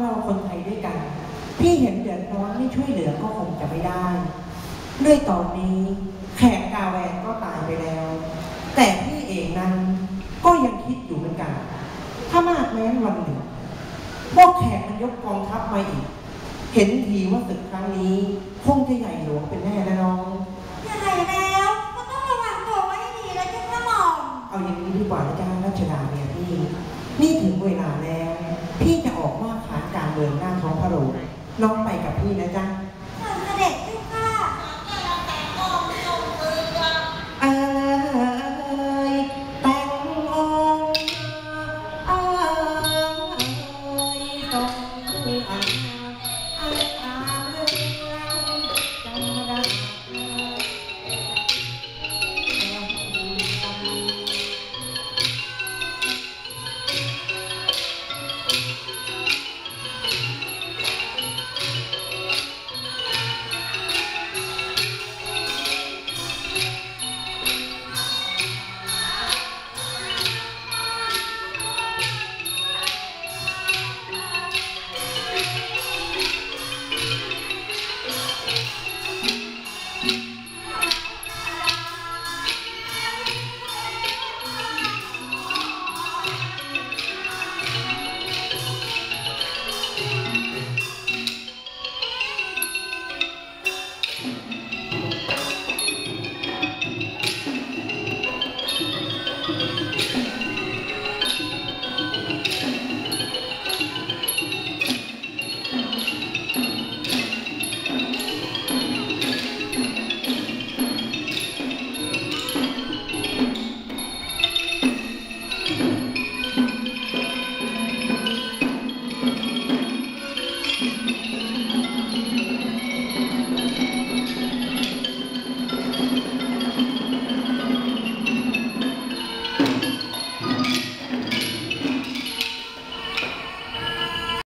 เราคนไทยด้วยกัน ที่เห็นเดือดร้อนไม่ช่วยเหลือก็คงจะไม่ได้ ด้วยตอนนี้แขกกาแวนก็ตายไปแล้ว แต่พี่เองนั้นก็ยังคิดอยู่เหมือนกัน ถ้ามากแม้นวันหนึ่งพวกแขกมันยกกองทัพมาอีก เห็นทีว่าศึกครั้งนี้คงจะใหญ่หลวงเป็นแน่นะน้อง ใหญ่แล้วก็ต้องระวังตัวไว้ดีแล้วจะกระหม่อมเอาอย่างนี้ดีกว่าอาจารย์รัชดาเนี่ยพี่นี่ถึงเวลาแล้ว พี่ จะออกว่าขานการเมืองหน้าท้องพระโรงน้องไปกับพี่นะจ๊ะ Thank mm -hmm. you.